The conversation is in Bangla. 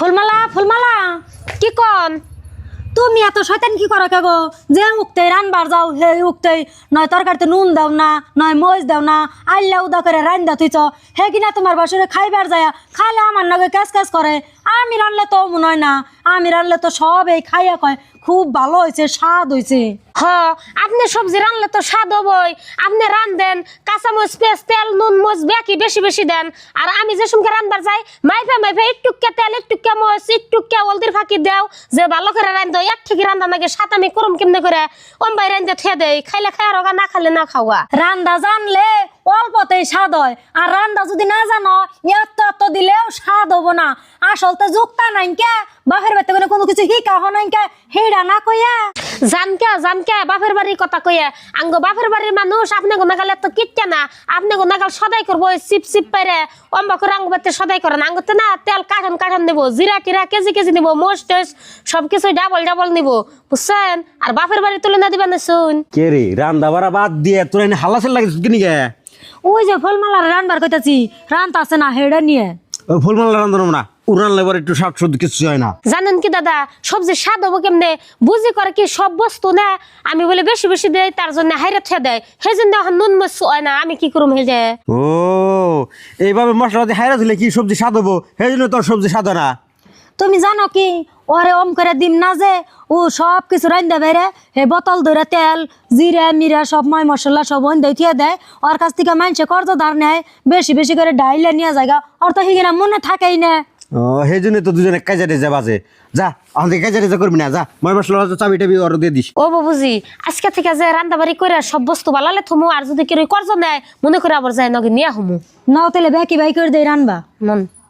ফুলমালা ফুলমালা। কি কন তুমি এত শয়তান কি করো কেগো যে উঠতে রানবার যাও, হে উঠতে নয় তরকারিতে নুন দাও না, নয় মরিচ দাও না আল্লা উদা করে রান দাও তুইছ হে কিনা তোমার বাসরে খাইবার যায়, খাইলে আমার নগে ক্যাস ক্যাস করে। আমি রানলে তো মনে হয় না, আমি রানলে তো সব এই খাইয়া কয়, খুব ভালো হয়েছে স্বাদ হয়েছে হ, আপনি সবজি রানলে তো স্বাদ হবই। আপনি রান দেন কাঁচামরিচ, পেঁয়াজ, তেল, নুন, মরিচ, বেকি বেশি বেশি দেন। আর আমি যে সঙ্গে রানবার যাই, মাইফে মাইফে একটুকে তেল একটুকে মরিচ একটুকে হলদির ফাঁকি দেও, যে ভালো করে রান দাও এক ঠিকই রান্দা নাকি সাত আমি করম কেমনে করে? অম্বাই রান দিয়ে থে দেই, খাইলে খাই রগা না খাইলে না খাওয়া। রান্দা জানলে অল্পতেই স্বাদ হয়, আর রান্দা যদি না জানো, এত এত দিলেও স্বাদ হব না। আসলতে যুক্তা নাই কে বাপের করে কোনো কিছু শিকা হয় নাই কে হেডা না কইয়া। জানকে জানকে বাপের বাড়ির কথা কইয়া আঙ্গ বাপের বাড়ির মানুষ আপনি গোনাগালে তো কিটকে না আপনি গোনাগাল সদাই করব চিপ চিপ পাইরে অম্বা করে আঙ্গ বাড়িতে সদাই করেন আঙ্গতে না তেল কাঠান কাঠান নিবো জিরা টিরা কেজি কেজি নিবো মোষ টোষ সব কিছু ডাবল ডাবল নিবো বুঝছেন? আর বাপের বাড়ির তুলনা দিবা না শুন। কে রে রান্দা বাড়া বাদ দিয়ে তোর সেল লাগিস কিনি গে ওই যে ফলমালার রানবার কইতাছি রান্ত আছে না হেডা নিয়ে? ওই ফুলমালা রান্ধন না। উড়ান লেবার একটু শাক সবজি কিছু হয় না। জানেন কি দাদা সবজি স্বাদ হব কেমনে? বুঝি করে কি সব বস্তু না? আমি বলে বেশি বেশি দেয় তার জন্য হাইরে দেয়। সেই জন্য এখন নুন মরিচ হয় না আমি কি করুম হয়ে যায় ও এইভাবে মশলা দিয়ে হাইরা দিলে কি সবজি স্বাদ হব? সেই জন্য তোর সবজি স্বাদ হয় না। তুমি জানো কি? ওরে অম করে দিম না যে ও সব কিছু রান্দা বেড়ে হে বোতল ধরে তেল জিরা মিরা সব ময় মশলা সব ওন দিয়ে দেয়। ওর কাছ থেকে মানুষে কর্জ ধার নেয় বেশি বেশি করে ডাইলে নিয়ে জায়গা ওর তো হিগিনা মনে থাকেই না। সেই জন্য তো দুজনে কাজা রেজা বাজে। যা আমাদের কাজা রেজা করবি না যা। মই মশলা চাবি টাবি ওর দিয়ে দিস। ও বাবুজি আজকে থেকে যে রান্না বাড়ি করে সব বস্তু বালালে থমু আর যদি কেউ করজ নেয় মনে করে আবার যায় নগে নিয়ে হমু। না তাহলে বাকি বাই করে দেয় রানবা। নন